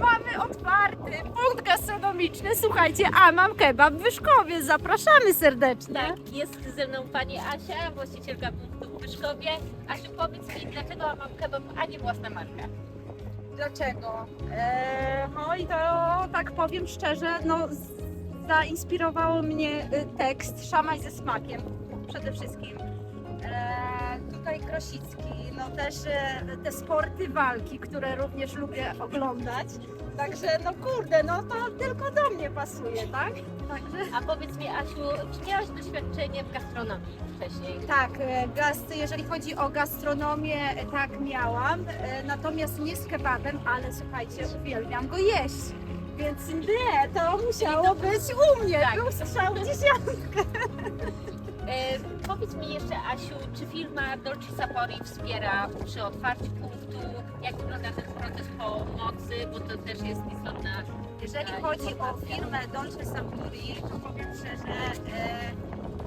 mamy otwarty punkt gastronomiczny. Słuchajcie, a mam kebab w Wyszkowie. Zapraszamy serdecznie. Tak, jest ze mną pani Asia, właścicielka punktu w Pyszkowie. Asiu, powiedz mi, dlaczego mam kebab, a nie własna marka? Dlaczego? E, no i to tak powiem szczerze, no zainspirowało mnie y, tekst Szamaj ze smakiem przede wszystkim. E, tutaj Krosicki, no też e, te sporty walki, które również lubię oglądać. Także no kurde, no to tylko do mnie pasuje, tak? Także A powiedz mi, Asiu, czy miałaś doświadczenie w gastronomii wcześniej? Tak, e, gast, jeżeli chodzi o gastronomię, e, tak miałam, natomiast nie z kebabem, ale słuchajcie, uwielbiam go jeść. Więc nie, to musiało być u mnie. Tak. Był strzał dziesiątkę. E, powiedz mi jeszcze, Asiu, czy firma Dolce Sapori wspiera przy otwarciu punktu? Jak wygląda ten proces pomocy, bo to też jest istotna Jeżeli Tak, chodzi o firmę Dolce Sapori, to powiem szczerze, e,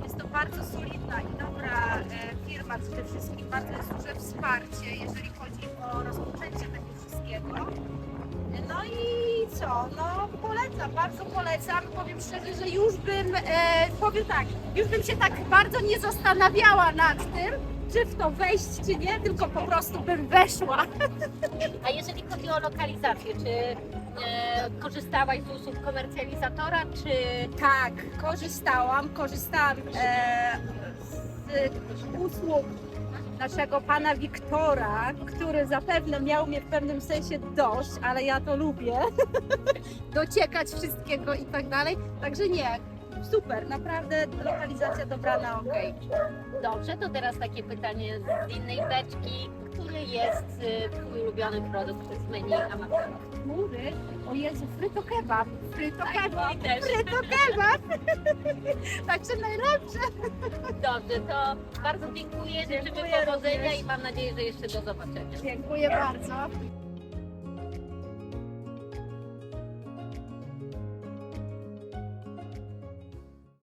jest to bardzo solidna i dobra e, firma przede wszystkim. Bardzo jest duże wsparcie, jeżeli chodzi o rozpoczęcie co? No polecam, bardzo polecam. Powiem szczerze, że już bym, e, powiem tak, już bym się tak bardzo nie zastanawiała nad tym, czy w to wejść, czy nie, tylko po prostu bym weszła. A jeżeli chodzi o lokalizację, czy e, korzystałaś z usług komercjalizatora, czy Tak, korzystałam, korzystałam e, z usług naszego pana Wiktora, który zapewne miał mnie w pewnym sensie dość, ale ja to lubię. Dociekać wszystkiego i tak dalej. Także nie, super, naprawdę lokalizacja dobrana, okej. dobrze, to teraz takie pytanie z innej beczki. Który jest e, Twój ulubiony produkt z menu amatora? Chmury, o Jezu, fryto kebab, fryto kebab, mój też. fryto kebab. Także najlepsze. Dobrze, to bardzo dziękuję, życzymy Dziękuję powodzenia również. i mam nadzieję, że jeszcze do zobaczenia. Dziękuję bardzo.